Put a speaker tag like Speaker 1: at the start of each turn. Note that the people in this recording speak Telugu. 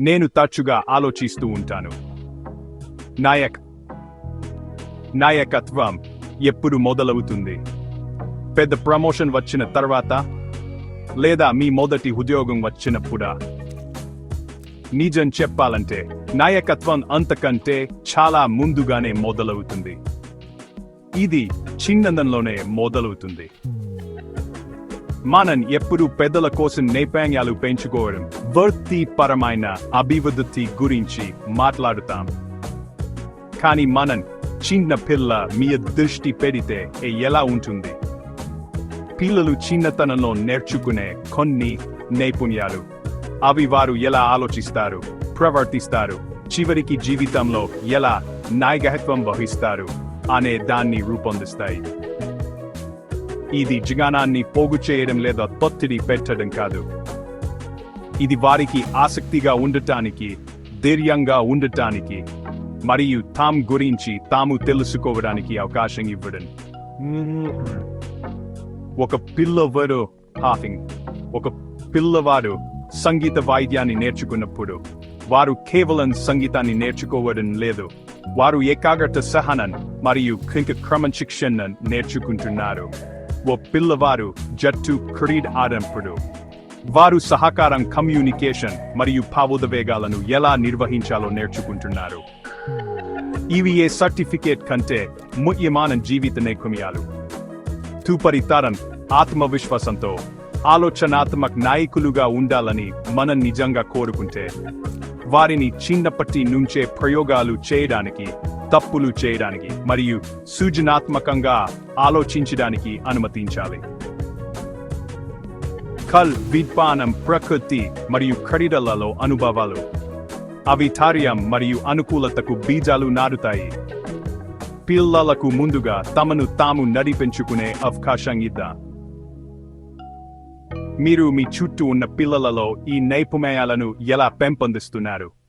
Speaker 1: నేను తరచుగా ఆలోచిస్తూ ఉంటాను. నాయక్ నాయకత్వం ఎప్పుడు మొదలవుతుంది? పెద్ద ప్రమోషన్ వచ్చిన తర్వాత లేదా మీ మొదటి ఉద్యోగం వచ్చినప్పుడా? నిజం చెప్పాలంటే నాయకత్వం అంతకంటే చాలా ముందుగానే మొదలవుతుంది. ఇది చిన్నదంలోనే మొదలవుతుంది. మనం ఎప్పుడు పెద్దల కోసం నైపుణ్యాలు పెంచుకోవడం వృత్తిపరమైన అభివృద్ధి గురించి మాట్లాడుతాం. కానీ మనం చిన్న పిల్ల మీ దృష్టి పెడితే ఎలా ఉంటుంది? పిల్లలు చిన్నతనంలో నేర్చుకునే కొన్ని నైపుణ్యాలు. అవి వారు ఎలా ఆలోచిస్తారు ప్రవర్తిస్తారు చివరికి జీవితంలో ఎలా నాయకత్వం వహిస్తారు అనే దాన్ని రూపొందిస్తాయి. ఇది జ్ఞానాన్ని పోగు చేయడం లేదా తొత్తిడి పెట్టడం కాదు. ఇది వారికి ఆసక్తిగా ఉండటానికి ధైర్యంగా ఉండటానికి మరియు తాము గురించి తాము తెలుసుకోవడానికి అవకాశం ఇవ్వడం. ఒక పిల్లవాడు హాఫింగ్ ఒక పిల్లవాడు సంగీత వాయిద్యాన్ని నేర్చుకున్నప్పుడు వారు కేవలం సంగీతాన్ని నేర్చుకోవడం లేదు వారు ఏకాగ్రత సహనం మరియు క్రమశిక్షణ నేర్చుకుంటున్నారు. ఓ పిల్లవారు జట్టు క్రీడ్ ఆడంపుడు. వారు సహకారం కమ్యూనికేషన్ మరియు భావోద్వేగాలను ఎలా నిర్వహించాలో నేర్చుకుంటున్నారు. ఇవి ఏ సర్టిఫికేట్ కంటే ముఖ్యమైన జీవిత నైపుణ్యాలు. తూపరితరం ఆత్మవిశ్వాసంతో ఆలోచనాత్మక నాయకులుగా ఉండాలని మనం నిజంగా కోరుకుంటే వారిని చిన్నప్పటి నుంచే ప్రయోగాలు చేయడానికి తప్పులు చేయడానికి మరియు సృజనాత్మకంగా ఆలోచించడానికి అనుమతించాలి. కల్ విద్వానం ప్రకృతి మరియు ఖరీదలలో అనుభవాలు. అవి ధైర్యం మరియు అనుకూలతకు బీజాలు నారుతాయి. పిల్లలకు ముందుగా తమను తాము నడిపించుకునే అవకాశం ఇద్దాం. మీరు మీ చుట్టూ ఉన్న పిల్లలలో ఈ నైపుణ్యాలను ఎలా పెంపొందిస్తున్నారు?